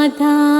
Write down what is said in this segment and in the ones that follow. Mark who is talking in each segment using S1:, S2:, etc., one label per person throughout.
S1: രാധ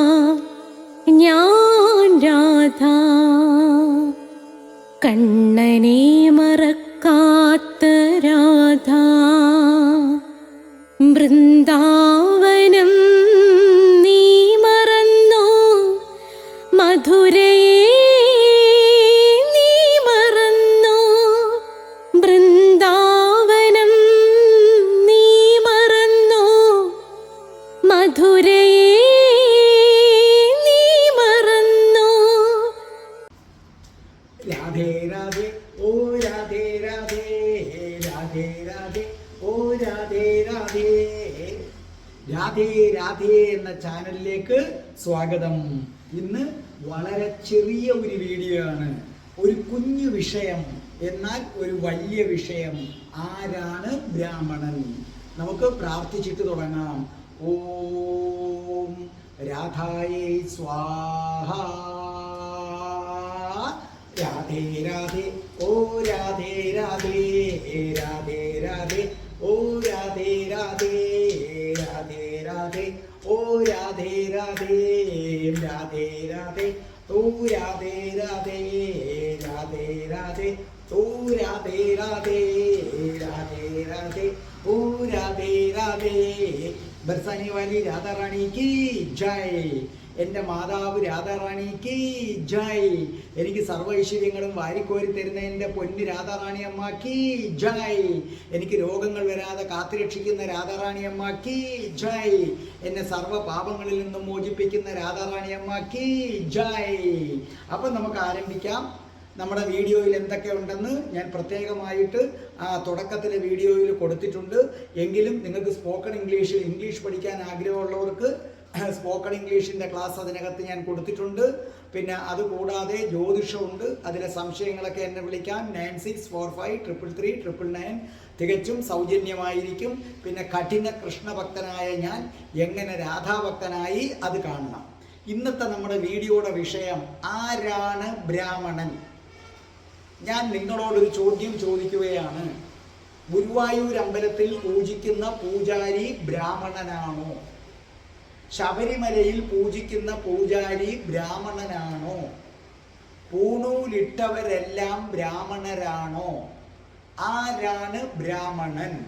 S2: സ്വാഗതം. ഇന്ന് വളരെ ചെറിയ ഒരു വീഡിയോ ആണ്. ഒരു കുഞ്ഞു വിഷയം എന്നാൽ ഒരു വലിയ വിഷയം. ആരാണ് ബ്രാഹ്മണൻ? നമുക്ക് പ്രാർത്ഥിച്ചിട്ട് തുടങ്ങാം. ഓം രാധായേ സ്വാഹ. രാധേ രാധേ. ഓ രാധേ രാധേ. രാധേ രാധേ രാധേ രാധേ ഓ രാധേ രാധേ രാധേ രാധേ ഓ രാധേ രാധേ രാധേ രാധേ ഓ രാധേ രാധേ ബർസാനി വാലി രാധാറാണി കി ജയ്. എന്റെ മാതാവ് രാധാറാണിക്ക് ജയ്. എനിക്ക് സർവ ഐശ്വര്യങ്ങളും വാരിക്കോരി തരുന്ന എന്റെ പൊന്ന് രാധാറാണി കി ജയ്. എനിക്ക് രോഗങ്ങൾ വരാതെ കാത്തുരക്ഷിക്കുന്ന രാധാറാണി കി ജയ്. എന്നെ സർവ പാപങ്ങളിൽ നിന്നും മോചിപ്പിക്കുന്ന രാധാറാണി കി ജയ്. അപ്പം നമുക്ക് ആരംഭിക്കാം. നമ്മുടെ വീഡിയോയിൽ എന്തൊക്കെ ഉണ്ടെന്ന് ഞാൻ പ്രത്യേകമായിട്ട് ആ തുടക്കത്തിലെ വീഡിയോയിൽ കൊടുത്തിട്ടുണ്ട്. എങ്കിലും നിങ്ങൾക്ക് സ്പോക്കൺ ഇംഗ്ലീഷിൽ ഇംഗ്ലീഷ് പഠിക്കാൻ ആഗ്രഹമുള്ളവർക്ക് സ്പോക്കൺ ഇംഗ്ലീഷിന്റെ ക്ലാസ് അതിനകത്ത് ഞാൻ കൊടുത്തിട്ടുണ്ട്. പിന്നെ അതുകൂടാതെ ജ്യോതിഷമുണ്ട്. അതിലെ സംശയങ്ങളൊക്കെ എന്നെ വിളിക്കാം nine six four five triple three triple nine തികച്ചും സൗജന്യമായിരിക്കും. പിന്നെ കഠിന കൃഷ്ണഭക്തനായ ഞാൻ എങ്ങനെ രാധാഭക്തനായി അത് കാണണം. ഇന്നത്തെ നമ്മുടെ വീഡിയോയുടെ വിഷയം ആരാണ് ബ്രാഹ്മണൻ? ഞാൻ നിങ്ങളോടൊരു ചോദ്യം ചോദിക്കുകയാണ്. ഗുരുവായൂർ അമ്പലത്തിൽ പൂജിക്കുന്ന പൂജാരി ബ്രാഹ്മണനാണോ? ശബരിമലയിൽ പൂജിക്കുന്ന പൂജാരി ബ്രാഹ്മണനാണോ? പൂണൂലിട്ടവരെല്ലാം ബ്രാഹ്മണരാണോ? ആരാണ് ബ്രാഹ്മണൻ?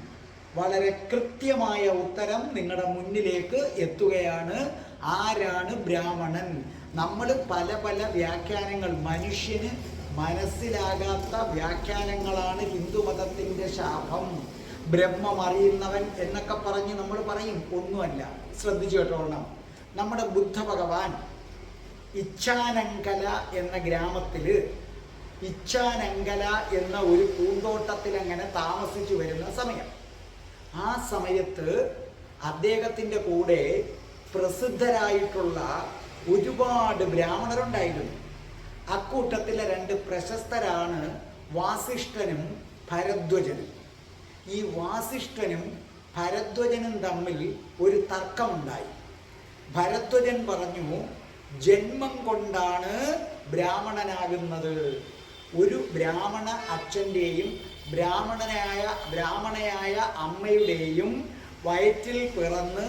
S2: വളരെ കൃത്യമായ ഉത്തരം നിങ്ങളുടെ മുന്നിലേക്ക് എത്തുകയാണ്. ആരാണ് ബ്രാഹ്മണൻ? നമ്മൾ പല പല വ്യാഖ്യാനങ്ങൾ മനുഷ്യന് മനസ്സിലാകാത്ത വ്യാഖ്യാനങ്ങളാണ് ഹിന്ദുമതത്തിന്റെ ശാപം. ബ്രഹ്മം അറിയുന്നവൻ എന്നൊക്കെ പറഞ്ഞ് നമ്മൾ പറയും. ഒന്നുമല്ല. ശ്രദ്ധിച്ചു കേട്ടോണം നമ്മുടെ ബുദ്ധ ഭഗവാൻ ഇച്ഛാനങ്കല എന്ന ഗ്രാമത്തിൽ ഇച്ഛാനങ്കല എന്ന ഒരു പൂന്തോട്ടത്തിൽ അങ്ങനെ താമസിച്ചു വരുന്ന സമയം. ആ സമയത്ത് അദ്ദേഹത്തിന്റെ കൂടെ പ്രസിദ്ധരായിട്ടുള്ള ഒരുപാട് ബ്രാഹ്മണരുണ്ടായിരുന്നു. അക്കൂട്ടത്തിലെ രണ്ട് പ്രശസ്തരാണ് വാസിഷ്ഠനും ഭരദ്വജനും. ഈ വാസിഷ്ഠനും ഭരദ്വജനും തമ്മിൽ ഒരു തർക്കമുണ്ടായി. ഭരദ്വജൻ പറഞ്ഞു ജന്മം കൊണ്ടാണ് ബ്രാഹ്മണനാകുന്നത്. ഒരു ബ്രാഹ്മണ അച്ഛന്റെയും ബ്രാഹ്മണനായ ബ്രാഹ്മണയായ അമ്മയുടെയും വയറ്റിൽ പിറന്ന്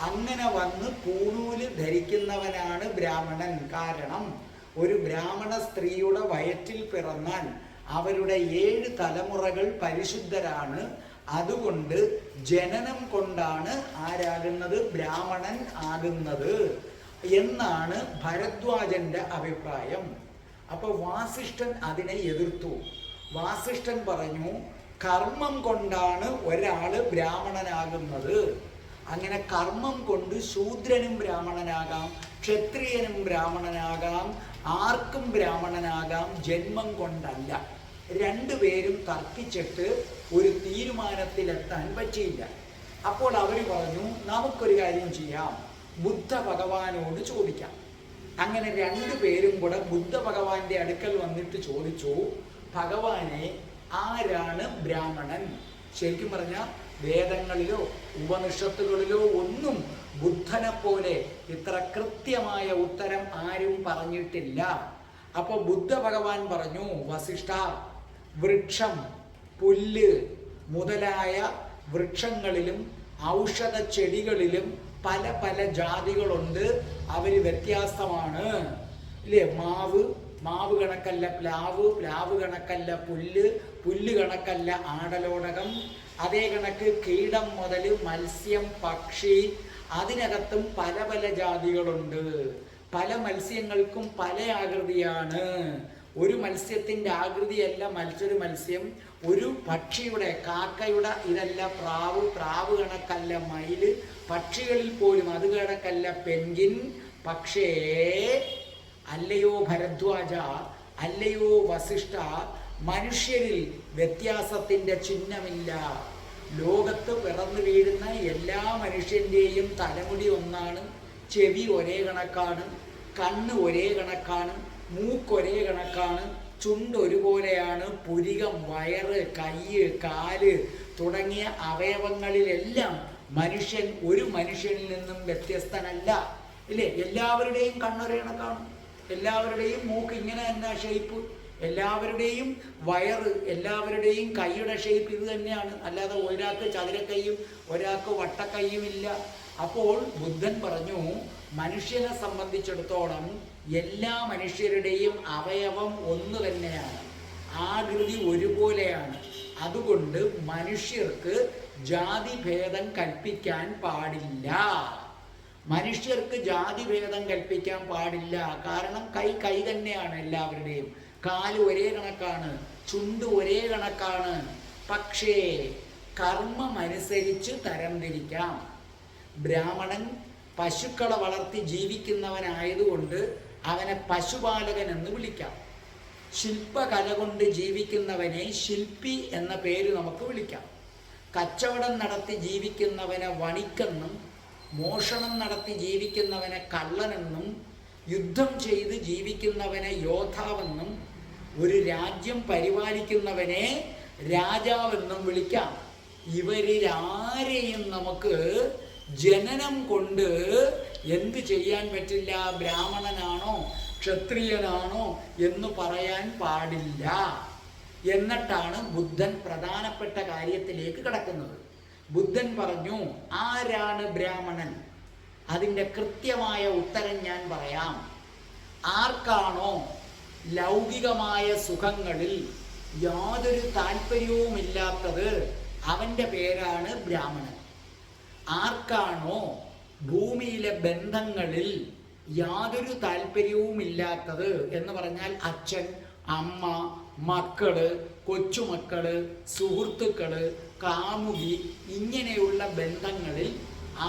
S2: അങ്ങനെ വന്ന് പൂണൂൽ ധരിക്കുന്നവനാണ് ബ്രാഹ്മണൻ. കാരണം ഒരു ബ്രാഹ്മണ സ്ത്രീയുടെ വയറ്റിൽ പിറന്നാൽ അവരുടെ ഏഴ് തലമുറകൾ പരിശുദ്ധരാണ്. അതുകൊണ്ട് ജനനം കൊണ്ടാണ് ആരാകുന്നത്? ബ്രാഹ്മണൻ ആകുന്നത്. എന്നാണ് ഭരദ്വാജന്റെ അഭിപ്രായം. അപ്പൊ വാസിഷ്ഠൻ അതിനെ എതിർത്തു. വാസിഷ്ഠൻ പറഞ്ഞു കർമ്മം കൊണ്ടാണ് ഒരാൾ ബ്രാഹ്മണനാകുന്നത്. അങ്ങനെ കർമ്മം കൊണ്ട് ശൂദ്രനും ബ്രാഹ്മണനാകാം. ക്ഷത്രിയനും ബ്രാഹ്മണനാകാം ആർക്കും ബ്രാഹ്മണനാകാം ജന്മം കൊണ്ടല്ല. രണ്ടുപേരും തർക്കിച്ചിട്ട് ഒരു തീരുമാനത്തിലെത്താൻ പറ്റിയില്ല. അപ്പോൾ അവർ പറഞ്ഞു നമുക്കൊരു കാര്യം ചെയ്യാം. ബുദ്ധ ഭഗവാനോട് ചോദിക്കാം. അങ്ങനെ രണ്ടു പേരും കൂടെ ബുദ്ധ ഭഗവാന്റെ അടുക്കൽ വന്നിട്ട് ചോദിച്ചു ഭഗവാനെ ആരാണ് ബ്രാഹ്മണൻ? ശരിക്കും പറഞ്ഞാൽ വേദങ്ങളിലോ ഉപനിഷത്തുകളിലോ ഒന്നും ബുദ്ധനെ പോലെ ഇത്ര കൃത്യമായ ഉത്തരം ആരും പറഞ്ഞിട്ടില്ല. അപ്പോൾ ബുദ്ധ ഭഗവാൻ പറഞ്ഞു വസിഷ്ഠ വൃക്ഷം പുല്ല് മുതലായ വൃക്ഷങ്ങളിലും ഔഷധ ചെടികളിലും പല പല ജാതികളുണ്ട്. അവർ വ്യത്യാസമാണ്. ഇല്ലേ? മാവ് മാവ് കണക്കല്ല പ്ലാവ് പ്ലാവ് കണക്കല്ല പുല്ല് പുല്ല് കണക്കല്ല ആടലോടകം. അതേ കണക്ക് കീടം മുതൽ മത്സ്യം പക്ഷി അതിനകത്തും പല പല ജാതികളുണ്ട്. പല മത്സ്യങ്ങൾക്കും പല ആകൃതിയാണ്. ഒരു മത്സ്യത്തിന്റെ ആകൃതിയല്ല മത്സൊരു മത്സ്യം. ഒരു പക്ഷിയുടെ കാക്കയുടെ ഇതല്ല പ്രാവ്. പ്രാവ് കണക്കല്ല മയിൽ പക്ഷികളിൽ പോലും അത് കണക്കല്ല പെൻഗിൻ പക്ഷേ അല്ലയോ ഭരദ്വാജ അല്ലയോ വസിഷ്ഠ മനുഷ്യരിൽ വ്യത്യാസത്തിന്റെ ചിഹ്നമില്ല. ലോകത്ത് പിറന്നു വീഴുന്ന എല്ലാ മനുഷ്യന്റെയും തലമുടി ഒന്നാണ് ചെവി ഒരേ കണക്കാണ് കണ്ണ് ഒരേ കണക്കാണ് മൂക്കൊരേ കണക്കാണ് ചുണ്ട് ഒരുപോലെയാണ് പുരികം വയറ് കയ്യ് കാൽ തുടങ്ങിയ അവയവങ്ങളിലെല്ലാം മനുഷ്യൻ ഒരു മനുഷ്യനിൽ നിന്നും വ്യത്യസ്തനല്ല. ഇല്ലേ? എല്ലാവരുടെയും കണ്ണൊരേ കണക്കാണ്. എല്ലാവരുടെയും മൂക്ക് ഇങ്ങനെ തന്നെ ഷേപ്പ് എല്ലാവരുടെയും വയറ് എല്ലാവരുടെയും കൈയുടെ ഷേപ്പ് ഇത് തന്നെയാണ്. അല്ലാതെ ഒരാൾക്ക് ചതുരക്കൈയും ഒരാൾക്ക് വട്ടക്കൈയും ഇല്ല. അപ്പോൾ ബുദ്ധൻ പറഞ്ഞു മനുഷ്യനെ സംബന്ധിച്ചിടത്തോളം എല്ലാ മനുഷ്യരുടെയും അവയവം ഒന്ന് തന്നെയാണ്. ആകൃതി ഒരുപോലെയാണ്. അതുകൊണ്ട് മനുഷ്യർക്ക് ജാതിഭേദം കൽപ്പിക്കാൻ പാടില്ല. മനുഷ്യർക്ക് ജാതിഭേദം കൽപ്പിക്കാൻ പാടില്ല. കാരണം കൈ കൈ തന്നെയാണ് എല്ലാവരുടെയും. കാൽ ഒരേ കണക്കാണ് ചുണ്ട് ഒരേ കണക്കാണ്. പക്ഷേ കർമ്മമനുസരിച്ച് തരംതിരിക്കാം. ബ്രാഹ്മണൻ പശുക്കളെ വളർത്തി ജീവിക്കുന്നവനായതുകൊണ്ട് അവനെ പശുപാലകൻ എന്ന് വിളിക്കാം. ശില്പകല കൊണ്ട് ജീവിക്കുന്നവനെ ശില്പി എന്ന പേര് നമുക്ക് വിളിക്കാം. കച്ചവടം നടത്തി ജീവിക്കുന്നവനെ വണിക്കെന്നും മോഷണം നടത്തി ജീവിക്കുന്നവനെ കള്ളനെന്നും യുദ്ധം ചെയ്ത് ജീവിക്കുന്നവനെ യോദ്ധാവെന്നും ഒരു രാജ്യം പരിപാലിക്കുന്നവനെ രാജാവെന്നും വിളിക്കാം. ഇവരിൽ ആരെയും നമുക്ക് ജനനം കൊണ്ട് എന്ത് ചെയ്യാൻ പറ്റില്ല? ബ്രാഹ്മണനാണോ? ക്ഷത്രിയനാണോ? എന്ന് പറയാൻ പാടില്ല. എന്നിട്ടാണ് ബുദ്ധൻ പ്രധാനപ്പെട്ട കാര്യത്തിലേക്ക് കടക്കുന്നത്. ബുദ്ധൻ പറഞ്ഞു ആരാണ് ബ്രാഹ്മണൻ? അതിന്റെ കൃത്യമായ ഉത്തരം ഞാൻ പറയാം. ആർക്കാണോ ലൗകികമായ സുഖങ്ങളിൽ യാതൊരു താല്പര്യവുമില്ലാത്തത് അവന്റെ പേരാണ് ബ്രാഹ്മണൻ. ആർക്കാണോ ഭൂമിയിലെ ബന്ധങ്ങളിൽ യാതൊരു താല്പര്യവുമില്ലാത്തത് എന്ന് പറഞ്ഞാൽ അച്ഛൻ അമ്മ മക്കൾ കൊച്ചുമക്കൾ സുഹൃത്തുക്കൾ കാമുകി ഇങ്ങനെയുള്ള ബന്ധങ്ങളിൽ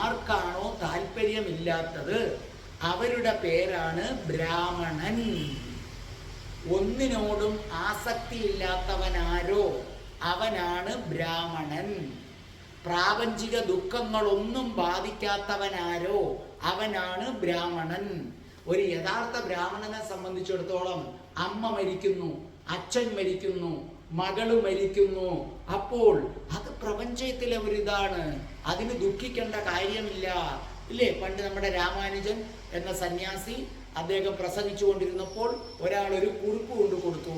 S2: ആർക്കാണോ താല്പര്യമില്ലാത്തത് അവരുടെ പേരാണ് ബ്രാഹ്മണൻ. ഒന്നിനോടും ആസക്തിയില്ലാത്തവനാരോ? അവനാണ് ബ്രാഹ്മണൻ. പ്രാപഞ്ചിക ദുഃഖങ്ങളൊന്നും ബാധിക്കാത്തവനാരോ? അവനാണ് ബ്രാഹ്മണൻ. ഒരു യഥാർത്ഥ ബ്രാഹ്മണനെ സംബന്ധിച്ചിടത്തോളം അമ്മ മരിക്കുന്നു അച്ഛൻ മരിക്കുന്നു മകൾ മരിക്കുന്നു. അപ്പോൾ അത് പ്രപഞ്ചത്തിലെ ഒരു ഇതാണ്. അതിന് ദുഃഖിക്കേണ്ട കാര്യമില്ല. ഇല്ലേ? പണ്ട് നമ്മുടെ രാമാനുജൻ എന്ന സന്യാസി അദ്ദേഹം പ്രസംഗിച്ചുകൊണ്ടിരുന്നപ്പോൾ ഒരാൾ ഒരു കുറിപ്പ് കൊണ്ടു കൊടുത്തു.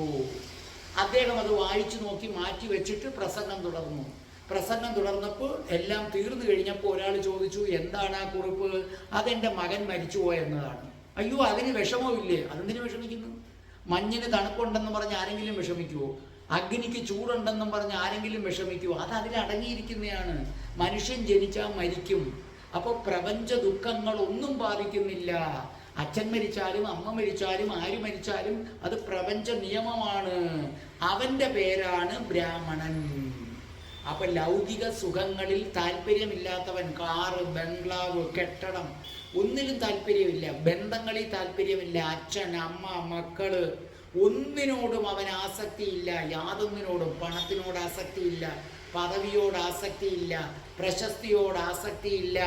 S2: അദ്ദേഹം അത് വായിച്ചു നോക്കി മാറ്റി വെച്ചിട്ട് പ്രസംഗം തുടർന്നു. പ്രസംഗം തുടർന്നപ്പോൾ എല്ലാം തീർന്നു കഴിഞ്ഞപ്പോൾ ഒരാൾ ചോദിച്ചു എന്താണ് ആ കുറിപ്പ്? അതെന്റെ മകൻ മരിച്ചുപോയെന്നതാണ് അയ്യോ അതിന് വിഷമമില്ലേ അതെന്തിനു വിഷമിക്കുന്നു? മഞ്ഞിന് തണുപ്പുണ്ടെന്ന് പറഞ്ഞ് ആരെങ്കിലും വിഷമിക്കുവോ? അഗ്നിക്ക് ചൂടുണ്ടെന്നും പറഞ്ഞ് ആരെങ്കിലും വിഷമിക്കുവോ? അത് അതിൽ അടങ്ങിയിരിക്കുന്നതാണ് മനുഷ്യൻ ജനിച്ചാൽ മരിക്കും. അപ്പോൾ പ്രപഞ്ച ദുഃഖങ്ങൾ ഒന്നും ബാധിക്കുന്നില്ല. അച്ഛൻ മരിച്ചാലും അമ്മ മരിച്ചാലും ആര് മരിച്ചാലും അത് പ്രപഞ്ച നിയമമാണ്. അവന്റെ പേരാണ് ബ്രാഹ്മണൻ. അപ്പൊ ലൗകിക സുഖങ്ങളിൽ താല്പര്യമില്ലാത്തവൻ കാറ് ബംഗ്ലാവ് കെട്ടടം ഒന്നിലും താല്പര്യമില്ല. ബന്ധങ്ങളിൽ താല്പര്യമില്ല. അച്ഛൻ അമ്മ മക്കൾ ഒന്നിനോടും അവൻ ആസക്തിയില്ല. യാതൊന്നിനോടും പണത്തിനോട് ആസക്തിയില്ല. പദവിയോട് ആസക്തിയില്ല. പ്രശസ്തിയോട് ആസക്തിയില്ല.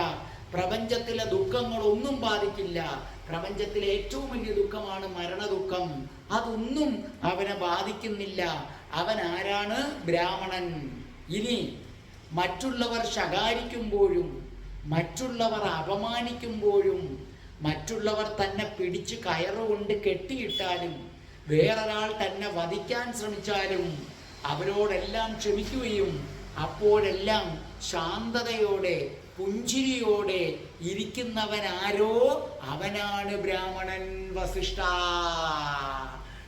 S2: പ്രപഞ്ചത്തിലെ ദുഃഖങ്ങളൊന്നും ബാധിക്കില്ല. പ്രപഞ്ചത്തിലെ ഏറ്റവും വലിയ ദുഃഖമാണ് മരണദുഃഖം. അതൊന്നും അവനെ ബാധിക്കുന്നില്ല. അവൻ ആരാണ്? ബ്രാഹ്മണൻ. ഇനി മറ്റുള്ളവർ ശകാരിക്കുമ്പോഴും മറ്റുള്ളവർ അപമാനിക്കുമ്പോഴും മറ്റുള്ളവർ തന്നെ പിടിച്ച് കയറുകൊണ്ട് കെട്ടിയിട്ടാലും വേറൊരാൾ തന്നെ വധിക്കാൻ ശ്രമിച്ചാലും അവരോടെല്ലാം ക്ഷമിക്കുകയും അപ്പോഴെല്ലാം ശാന്തതയോടെ പുഞ്ചിരിയോടെ ഇരിക്കുന്നവനാരോ? അവനാണ് ബ്രാഹ്മണൻ വസിഷ്ഠ.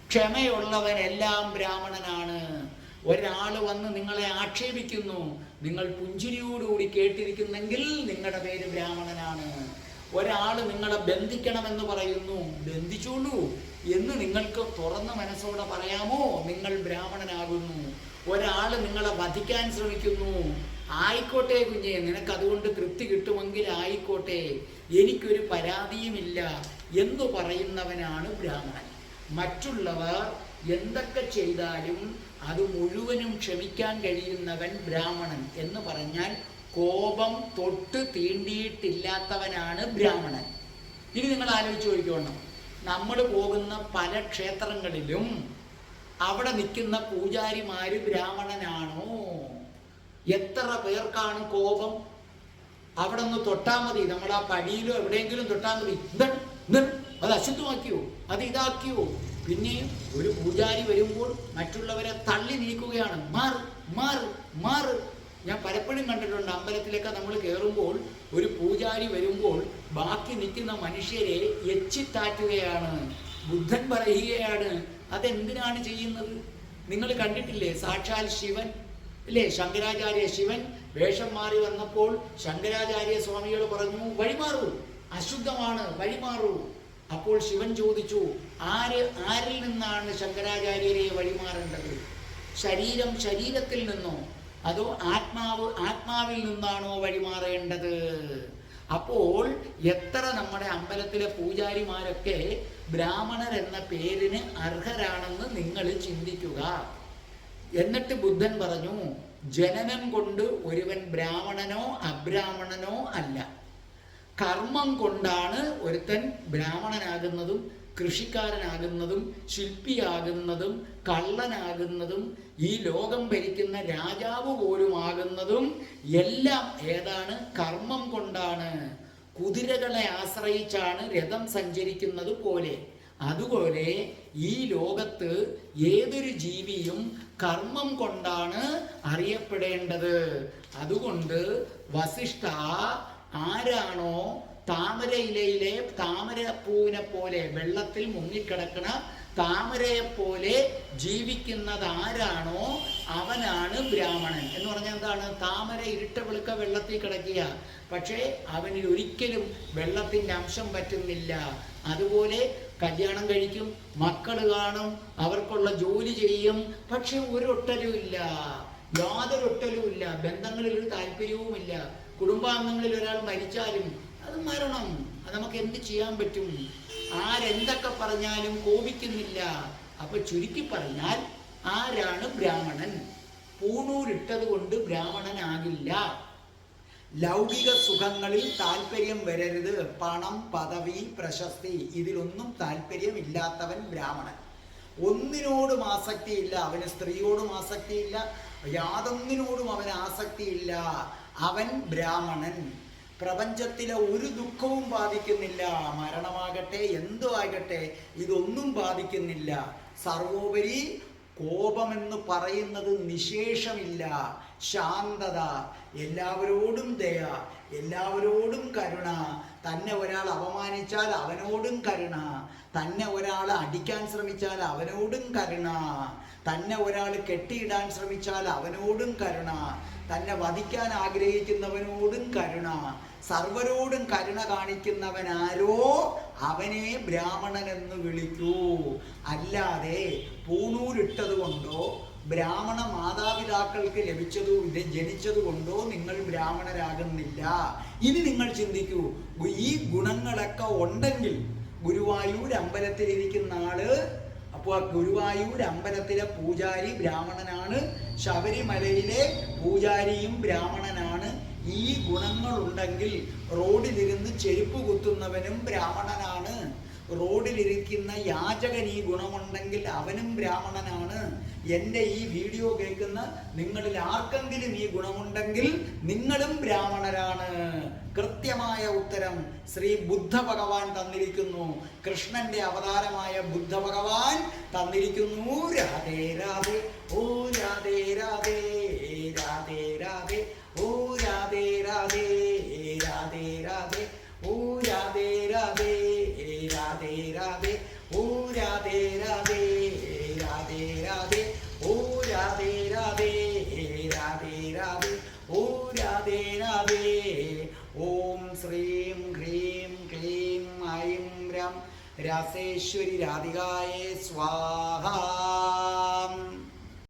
S2: ക്ഷമയുള്ളവൻ എല്ലാം ബ്രാഹ്മണനാണ്. ഒരാൾ വന്ന് നിങ്ങളെ ആക്ഷേപിക്കുന്നു. നിങ്ങൾ പുഞ്ചിരിയോടുകൂടി കേട്ടിരിക്കുന്നെങ്കിൽ നിങ്ങളുടെ പേര് ബ്രാഹ്മണനാണ്. ഒരാൾ നിങ്ങളെ ബന്ധിക്കണമെന്ന് പറയുന്നു. ബന്ധിച്ചോളൂ. എന്ന് നിങ്ങൾക്ക് തുറന്ന മനസ്സോടെ പറയാമോ? നിങ്ങൾ ബ്രാഹ്മണനാകുന്നു. ഒരാൾ നിങ്ങളെ വധിക്കാൻ ശ്രമിക്കുന്നു. ആയിക്കോട്ടെ കുഞ്ഞെ നിനക്ക് അതുകൊണ്ട് തൃപ്തി കിട്ടുമെങ്കിൽ ആയിക്കോട്ടെ എനിക്കൊരു പരാതിയുമില്ല എന്ന് പറയുന്നവനാണ് ബ്രാഹ്മണൻ. മറ്റുള്ളവർ എന്തൊക്കെ ചെയ്താലും അത് മുഴുവനും ക്ഷമിക്കാൻ കഴിയുന്നവൻ ബ്രാഹ്മണൻ എന്ന് പറഞ്ഞാൽ കോപം തൊട്ട് തീണ്ടിയിട്ടില്ലാത്തവനാണ് ബ്രാഹ്മണൻ. ഇനി നിങ്ങൾ ആലോചിച്ച് നോക്കിക്കോണം നമ്മൾ പോകുന്ന പല ക്ഷേത്രങ്ങളിലും അവിടെ നിൽക്കുന്ന പൂജാരിമാര് ബ്രാഹ്മണനാണോ? എത്ര പേർക്കാണ് കോപം? അവിടെ ഒന്ന് തൊട്ടാ മതി. നമ്മൾ ആ പടിയിലോ എവിടെയെങ്കിലും തൊട്ടാ മതി. അത് അശുദ്ധമാക്കിയോ? അത് ഇതാക്കിയോ? പിന്നെ ഒരു പൂജാരി വരുമ്പോൾ മറ്റുള്ളവരെ തള്ളി നീക്കുകയാണ്. മാറ് മാറ് മാറ്. ഞാൻ പലപ്പോഴും കണ്ടിട്ടുണ്ട് അമ്പലത്തിലൊക്കെ നമ്മൾ കയറുമ്പോൾ ഒരു പൂജാരി വരുമ്പോൾ ബാക്കി നിൽക്കുന്ന മനുഷ്യരെ എച്ചിത്താറ്റുകയാണ്. ബുദ്ധൻ പറയുകയാണ് അതെന്തിനാണ് ചെയ്യുന്നത്? നിങ്ങൾ കണ്ടിട്ടില്ലേ? സാക്ഷാൽ ശിവൻ അല്ലേ ശങ്കരാചാര്യ ശിവൻ വേഷം മാറി വന്നപ്പോൾ ശങ്കരാചാര്യ സ്വാമികൾ പറഞ്ഞു വഴിമാറൂ അശുദ്ധമാണ് വഴിമാറൂ. അപ്പോൾ ശിവൻ ചോദിച്ചു ആര് ആരിൽ നിന്നാണ് ശങ്കരാചാര്യരെ വഴിമാറേണ്ടത്? ശരീരം ശരീരത്തിൽ നിന്നോ? അതോ ആത്മാവ് ആത്മാവിൽ നിന്നാണോ വഴിമാറേണ്ടത്? അപ്പോൾ എത്ര നമ്മുടെ അമ്പലത്തിലെ പൂജാരിമാരൊക്കെ ബ്രാഹ്മണർ എന്ന പേരിന് അർഹരാണെന്ന് നിങ്ങൾ ചിന്തിക്കുക. എന്നിട്ട് ബുദ്ധൻ പറഞ്ഞു ജനനം കൊണ്ട് ഒരുവൻ ബ്രാഹ്മണനോ അബ്രാഹ്മണനോ അല്ല. കർമ്മം കൊണ്ടാണ് ഒരുത്തൻ ബ്രാഹ്മണനാകുന്നതും കൃഷിക്കാരനാകുന്നതും ശില്പിയാകുന്നതും കള്ളനാകുന്നതും ഈ ലോകം ഭരിക്കുന്ന രാജാവ് പോലും ആകുന്നതും എല്ലാം ഏതാണ്? കർമ്മം കൊണ്ടാണ്. കുതിരകളെ ആശ്രയിച്ചാണ് രഥം സഞ്ചരിക്കുന്നത് പോലെ. അതുപോലെ ഈ ലോകത്ത് ഏതൊരു ജീവിയും കർമ്മം കൊണ്ടാണ് അറിയപ്പെടേണ്ടത്. അതുകൊണ്ട് വസിഷ്ഠ ആരാണോ താമര ഇലയിലെ താമര പൂവിനെ പോലെ വെള്ളത്തിൽ മുങ്ങിക്കിടക്കണ താമരയെ പോലെ ജീവിക്കുന്നത് ആരാണോ അവനാണ് ബ്രാഹ്മണൻ. എന്ന് പറഞ്ഞാൽ എന്താണ്? താമര ഇരുട്ട വെളുക്ക വെള്ളത്തിൽ കിടക്കുക പക്ഷേ അവനിൽ ഒരിക്കലും വെള്ളത്തിന്റെ അംശം പറ്റുന്നില്ല. അതുപോലെ കല്യാണം കഴിക്കും മക്കൾ കാണും അവർക്കുള്ള ജോലി ചെയ്യും. പക്ഷെ ഒരു ഒട്ടലും ഇല്ല. യാതൊരു ഒട്ടലും ഇല്ല. ബന്ധങ്ങളിൽ ഒരു താല്പര്യവുമില്ല കുടുംബാംഗങ്ങളിൽ ഒരാൾ മരിച്ചാലും അത് മരണം. അത് നമുക്ക് എന്ത് ചെയ്യാൻ പറ്റും? ആരെന്തൊക്കെ പറഞ്ഞാലും കോപിക്കുന്നില്ല. അപ്പൊ ചുരുക്കി പറഞ്ഞാൽ ആരാണ് ബ്രാഹ്മണൻ? പൂണൂരിട്ടത് കൊണ്ട് ബ്രാഹ്മണനാകില്ല. ലൗകിക സുഖങ്ങളിൽ താല്പര്യം വരരുത്. പണം പദവി പ്രശസ്തി ഇതിലൊന്നും താല്പര്യമില്ലാത്തവൻ ബ്രാഹ്മണൻ. ഒന്നിനോടും ആസക്തിയില്ല. അവന് സ്ത്രീയോടും ആസക്തിയില്ല. യാതൊന്നിനോടും അവന് ആസക്തിയില്ല. അവൻ ബ്രാഹ്മണൻ. പ്രപഞ്ചത്തിലെ ഒരു ദുഃഖവും ബാധിക്കുന്നില്ല. മരണമാകട്ടെ എന്തോ ആകട്ടെ ഇതൊന്നും ബാധിക്കുന്നില്ല. സർവോപരി കോപമെന്ന് പറയുന്നത് നിശേഷമില്ല. ശാന്തത എല്ലാവരോടും ദയ എല്ലാവരോടും കരുണ. തന്നെ ഒരാൾ അപമാനിച്ചാൽ അവനോടും കരുണ. തന്നെ ഒരാൾ അടിക്കാൻ ശ്രമിച്ചാൽ അവനോടും കരുണ. തന്നെ ഒരാൾ കെട്ടിയിടാൻ ശ്രമിച്ചാൽ അവനോടും കരുണ. തന്നെ വധിക്കാൻ ആഗ്രഹിക്കുന്നവനോടും കരുണ. സർവരോടും കരുണ കാണിക്കുന്നവനാരോ അവനെ ബ്രാഹ്മണൻ എന്ന് വിളിക്കൂ. അല്ലാതെ പൂണൂരിട്ടത് കൊണ്ടോ ബ്രാഹ്മണ മാതാപിതാക്കൾക്ക് ലഭിച്ചതോ ഇത് ജനിച്ചത് കൊണ്ടോ നിങ്ങൾ ബ്രാഹ്മണരാകുന്നില്ല. ഇനി നിങ്ങൾ ചിന്തിക്കൂ ഈ ഗുണങ്ങളൊക്കെ ഉണ്ടെങ്കിൽ ഗുരുവായൂർ അമ്പലത്തിലിരിക്കുന്ന ആൾ അപ്പോൾ ഗുരുവായൂർ അമ്പലത്തിലെ പൂജാരി ബ്രാഹ്മണനാണ് ശബരിമലയിലെ പൂജാരിയും ബ്രാഹ്മണനാണ്. ഈ ഗുണങ്ങളുണ്ടെങ്കിൽ റോഡിലിരുന്ന് ചെരുപ്പ് കുത്തുന്നവനും ബ്രാഹ്മണനാണ്. റോഡിലിരിക്കുന്ന യാചകൻ ഈ ഗുണമുണ്ടെങ്കിൽ അവനും ബ്രാഹ്മണനാണ്. എന്റെ ഈ വീഡിയോ കേൾക്കുന്ന നിങ്ങളിൽ ആർക്കെങ്കിലും ഈ ഗുണമുണ്ടെങ്കിൽ നിങ്ങളും ബ്രാഹ്മണരാണ്. കൃത്യമായ ഉത്തരം ശ്രീ ബുദ്ധ ഭഗവാൻ തന്നിരിക്കുന്നു. കൃഷ്ണന്റെ അവതാരമായ ബുദ്ധ ഭഗവാൻ തന്നിരിക്കുന്നു. രാധേ രാധേ. ഓ രാധേ രാധേ.